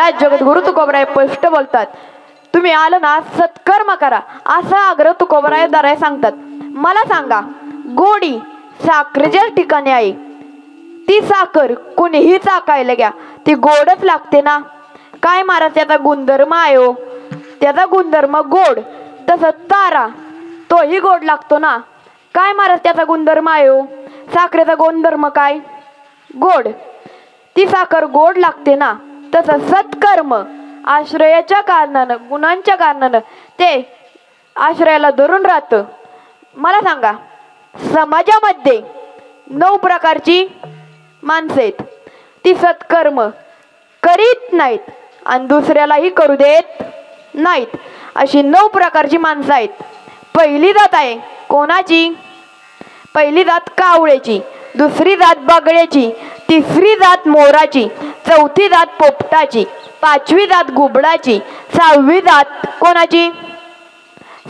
महाराज जगद्गुरु तुकोबराय स्पष्ट बोलतात. तुम्ही आलं ना सत्कर्म करा. असा आग्रह तुकोबराय दराय सांगतात. मला सांगा गोडी साखरेच्या ठिकाणी आहे ती साखर कुणीही चाकायला घ्या. ती गोडच लागते ना. काय महाराज त्याचा गुणधर्म आहे हो. त्याचा गुणधर्म गोड तसं तारा तोही गोड लागतो ना. काय महाराज त्याचा गुणधर्म आहे हो. साखरेचा गुणधर्म काय? गोड. ती साखर गोड लागते ना. तसं सत्कर्म आश्रयाच्या कारणानं गुणांच्या कारणानं ते आश्रयाला धरून राहतं. मला सांगा समाजामध्ये नऊ प्रकारची माणसं आहेत. ती सत्कर्म करीत नाहीत आणि दुसऱ्यालाही करू देत नाहीत. अशी नऊ प्रकारची माणसं आहेत. पहिली जात आहे कोणाची? पहिली जात कावळ्याची दुसरी जात बागळ्याची तिसरी जात मोराची चौथी जात पोपटाची पाचवी जात घुबडाची सहावी जात कोणाची?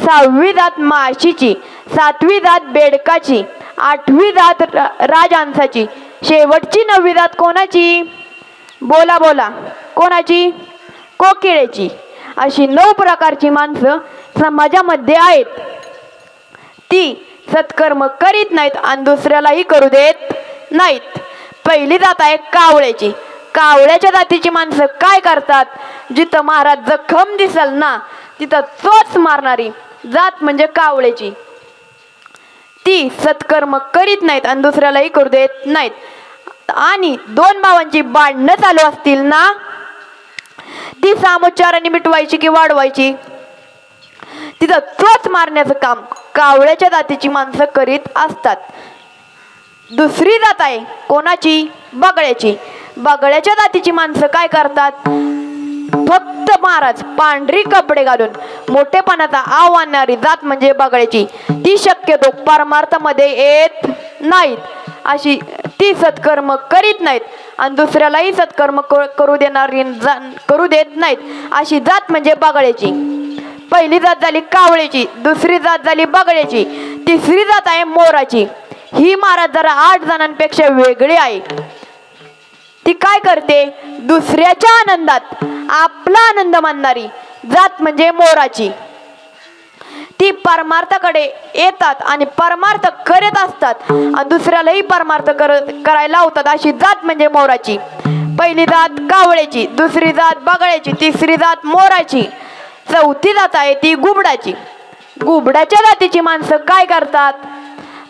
सहावी जात माशीची सातवी जात बेडकाची आठवी जात र- राजहंसाची शेवटची नववी जात कोणाची? बोला बोला. कोणाची? कोकिळेची. अशी नऊ प्रकारची माणसं समाजामध्ये आहेत. ती सत्कर्म करीत नाहीत आणि दुसऱ्यालाही करू देत नाहीत. पहिली जात आहे कावळ्याची कावळ्याच्या जातीची माणसं काय करतात? जिथं महाराज जखम दिसल ना तिथं चोच मारणारी जात म्हणजे कावळ्याची ती सत्कर्म करीत नाहीत आणि दुसऱ्यालाही करू देत नाहीत. आणि दोन भावांची भांडणं चालू असतील ना ती सामोच्चाराने मिटवायची की वाढवायची? तिथं चोच मारण्याचं काम कावळ्याच्या जातीची माणसं करीत असतात. दुसरी जात आहे कोणाची? बगळ्याची. बगळ्याच्या जातीची माणसं काय करतात? फक्त महाराज पांढरी कपडे घालून मोठेपणाचा आव आणणारी जात म्हणजे बगळ्याची. ती शक्यतो परमार्थामध्ये येत नाहीत. अशी ती सत्कर्म करीत नाहीत आणि दुसऱ्यालाही सत्कर्म क- करू देणारी जा करू देत नाहीत. अशी जात म्हणजे बगळ्याची. पहिली जात झाली कावळ्याची दुसरी जात झाली बगळ्याची तिसरी जात आहे मोराची. ही महाराज जरा आठ जणांपेक्षा वेगळी आहे. ती काय करते? दुसऱ्याच्या आनंदात आपला आनंद मानणारी जात म्हणजे मोराची. ती परमार्थाकडे येतात आणि परमार्थ करत असतात आणि दुसऱ्यालाही परमार्थ कर करायला लावतात. अशी जात म्हणजे मोराची. पहिली जात कावळ्याची दुसरी जात बगळ्याची तिसरी जात मोराची चौथी जात आहे ती गुबडाची. गुबडाच्या जातीची माणसं काय करतात?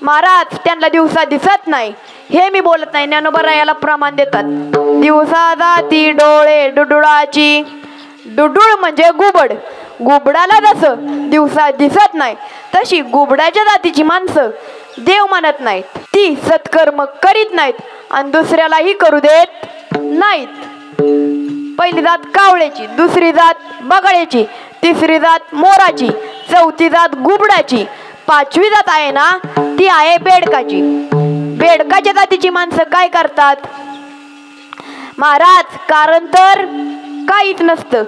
महाराज त्यांना दिवसा दिसत नाही. हे मी बोलत नाही ज्ञानोबा याला प्रमाण देतात. दिवसा जाती डोळे डुडुळाची. डुडुळ म्हणजे गुबड. गुबडाला जसं दिवसा दिसत नाही तशी गुबडाच्या जातीची माणसं देव मानत नाहीत. ती सत्कर्म करीत नाहीत आणि दुसऱ्यालाही करू देत नाहीत. पहिली जात कावळ्याची दुसरी जात बगळ्याची तिसरी जात मोराची चौथी जात गुबडाची पाचवी जात आहे ना ती आहे बेडकाची. बेडकाच्या जातीची माणसं काय करतात? महाराज कारण तर काहीच नसतं.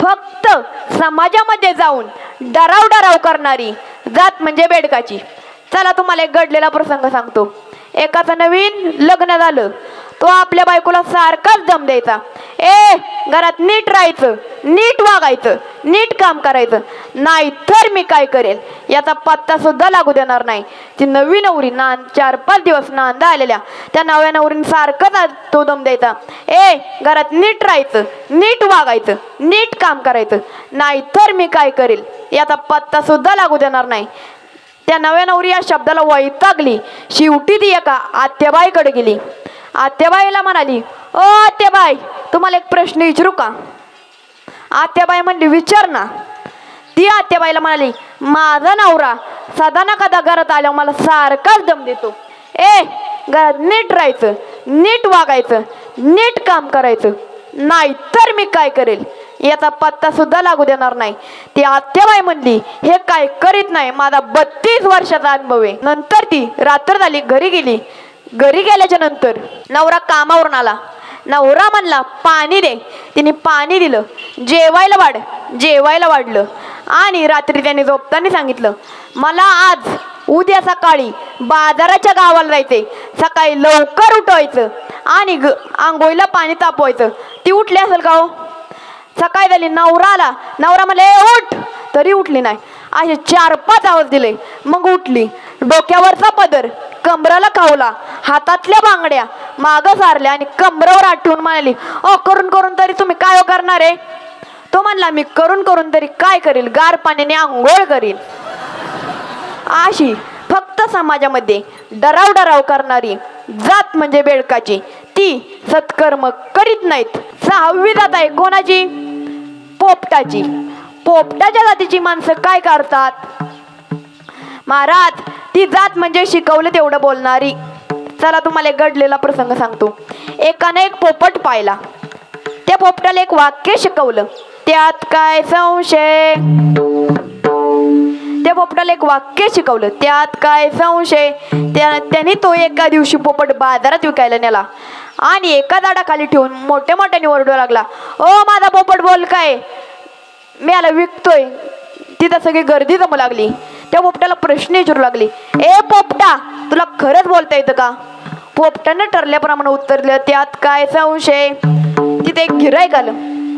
फक्त समाजामध्ये जाऊन डराव डराव करणारी जात म्हणजे बेडकाची. चला तुम्हाला एक घडलेला प्रसंग सांगतो. एकाचं नवीन लग्न झालं. तो आपल्या बायकोला सारखाच दम द्यायचा. ए घरात नीट राहायचं नीट वागायचं नीट काम करायचं. नाही तर मी काय करेल? याचा पत्ता सुद्धा लागू देणार नाही. ती नवी नवरी ना चार पाच दिवस नांदा आलेल्या त्या नव्या नवरीन सारखं तो दम द्यायचा. ए घरात नीट राहायचं नीट वागायचं नीट काम करायचं. नाही तर मी काय करेल? याचा पत्ता सुद्धा लागू देणार नाही. त्या नव्या नवरी या शब्दाला वैतागली. शेवटी ती एका आत्याबाईकडे गेली. आत्याबाईला म्हणाली ओ आत्याबाई तुम्हाला एक प्रश्न विचारू का? आत्याबाई म्हणली विचार ना. ती आत्याबाईला म्हणाली माझा नवरा सदा ना कदा घरात आल्यावर मला सारखाच दम देतो. ए घरात नीट राहायचं नीट वागायचं नीट काम करायचं. नाही तर मी काय करेल? याचा पत्ता सुद्धा लागू देणार नाही. ती आत्याबाई म्हणली हे काय करीत नाही माझा बत्तीस वर्षाचा अनुभव आहे. नंतर ती रात्र झाली घरी गेली. घरी गेल्याच्यानंतर नवरा कामावरून आला. नवरा म्हणला पाणी दे. तिने पाणी दिलं जेवायला वाढ जेवायला वाढलं. आणि रात्री त्याने झोपताना सांगितलं मला आज उद्या सकाळी बाजाराच्या गावाला जायचंय. सकाळी लवकर उठवायचं आणि ग आंघोळीला पाणी तापवायचं. ती उठली असेल का हो? सकाळी झाली नवरा आला. नवरा म्हणले उठ. तरी उठली नाही. असे चार पाच आवाज दिले. मग उठली. डोक्यावरचा पदर कमराला खावला. हातातल्या बांगड्या मागं सारले आणि कमरावर आठवून म्हणाली अ करून करून तरी तुम्ही काय हो करणार आहे? तो म्हणला मी करून करून तरी काय करील? गार पाण्याने आंघोळ करील. अशी फक्त समाजामध्ये डराव डराव करणारी जात म्हणजे बेडकाची ती सत्कर्म करीत नाहीत. सहावी जात आहे कोणाची? पोपटाची. पोपटाच्या जातीची माणसं काय करतात? महाराज ती जात म्हणजे शिकवलं तेवढं बोलणारी. चला तुम्हाला एक घडलेला प्रसंग सांगतो. एकाने एक पोपट पाहिला. त्या पोपटाला एक वाक्य शिकवलं. त्यात काय संशय? त्या पोपटाला एक वाक्य शिकवलं. त्यात काय संशय? त्या त्याने तो एका दिवशी पोपट बाजारात विकायला नेला. आणि एका झाडाखाली ठेवून मोठ्या मोठ्याने ओरडू लागला. ओ माझा पोपट बोल काय? मी याला विकतोय. तिथं सगळी गर्दी जमू लागली. त्या पोपट्याला प्रश्न विचारू लागले. ए पोपटा तुला खरंच बोलता येतं का? पोपटानं ठरल्याप्रमाणे उत्तर दिलं त्यात काय संशय? तिथे एक गिराईक आलं.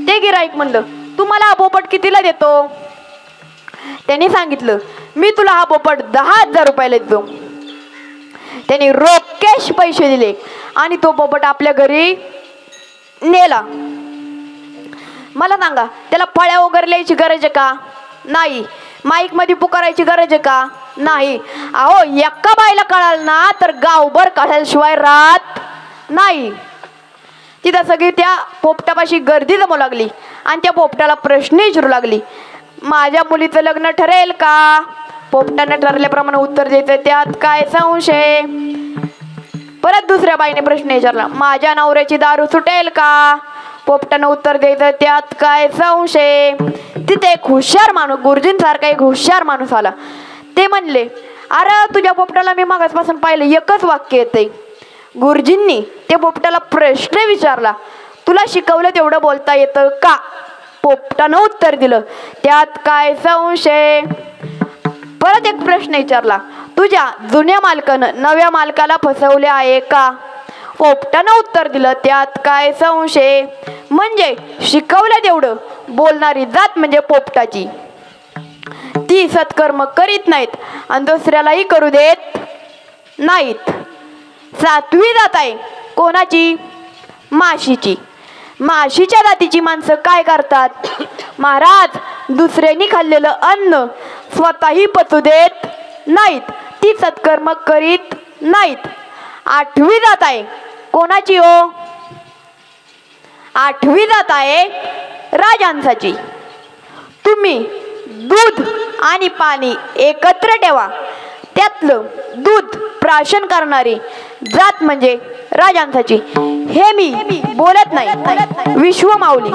ते गिराईक म्हणलं तू मला हा पोपट कितीला देतो? त्यांनी सांगितलं मी तुला हा पोपट दहा हजार रुपयाला देतो. त्यांनी रोकेश पैसे दिले आणि तो पोपट आपल्या घरी नेला. मला सांगा त्याला फळ्या वगैरे लिहायची गरज आहे का? नाही माईकमध्ये पुकारायची गरज आहे का? नाही. अहो एका बाईला कळाल ना तर गावभर कळाल्याशिवाय राहत नाही. तिथं सगळी त्या पोपटापाशी गर्दी जमू लागली आणि त्या पोपटाला प्रश्न विचारू लागली. माझ्या मुलीचं लग्न ठरेल का? पोपटानं ठरल्याप्रमाणे उत्तर द्यायचं त्यात काय संशय? परत दुसऱ्या बाईने प्रश्न विचारला माझ्या नवऱ्याची दारू सुटेल का? पोपटानं उत्तर द्यायचं त्यात काय संशय? तिथे एक हुशार माणूस गुरुजींसारखा एक हुशार माणूस आला. ते म्हणले अरे तुझ्या पोपटाला मी मागासपासून पाहिलं एकच वाक्य येते गुरुजींनी त्या पोपटाला प्रश्न विचारला तुला शिकवलं तेवढं बोलता येतं का? पोपटानं उत्तर दिलं त्यात काय संशय? परत एक प्रश्न विचारला तुझ्या जुन्या मालकानं नव्या मालकाला फसवले आहे का? पोपटानं उत्तर दिलं त्यात काय संशय? म्हणजे शिकवलं तेवढं. बोलणारी जात म्हणजे पोपटाची. ती सत्कर्म करीत नाहीत आणि दुसऱ्यालाही करू देत नाहीत. सातवी जात आहे. कोणाची? माशीची. माशीच्या जातीची माणसं काय करतात? महाराज दुसऱ्यांनी खाल्लेलं अन्न स्वतःही पचू देत नाहीत. ती सत्कर्म करीत नाहीत. आठवी जात आहे. कोणाची हो? आठवी जात आहे राजांसाची तुम्ही दूध आणि पाणी एकत्र ठेवा. त्यातलं दूध प्राशन करणारी जात म्हणजे राजांसाची हे मी बोलत नाही. विश्व माऊली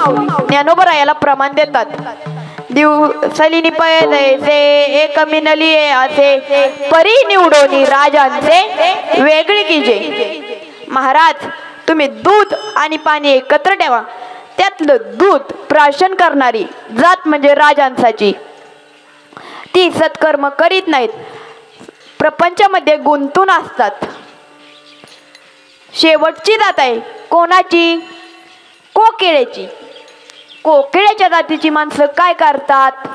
ज्ञानोबरा याला प्रमाण देतात. दिवसलिनी पैसे एक मिनली असे परी निवडोनी राजांचे वेगळे कीजे महाराज तुम्ही दूध आणि पाणी एकत्र ठेवा. त्यातलं दूध प्राशन करणारी जात म्हणजे राजांसाची ती सत्कर्म करीत नाहीत. प्रपंचामध्ये गुंतून असतात. शेवटची जात आहे कोणाची? कोकिळेची. कोकिळ्याच्या जातीची माणसं काय करतात?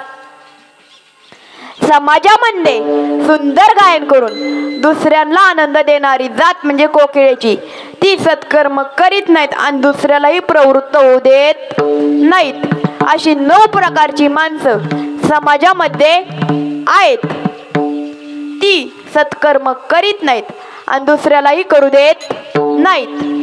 समाजामध्ये सुंदर गायन करून दुसऱ्यांना आनंद देणारी जात म्हणजे कोकिळेची. ती सत्कर्म करीत नाहीत आणि दुसऱ्यालाही प्रवृत्त होऊ देत नाहीत. अशी नऊ प्रकारची माणसं समाजामध्ये आहेत. ती सत्कर्म करीत नाहीत आणि दुसऱ्यालाही करू देत नाहीत.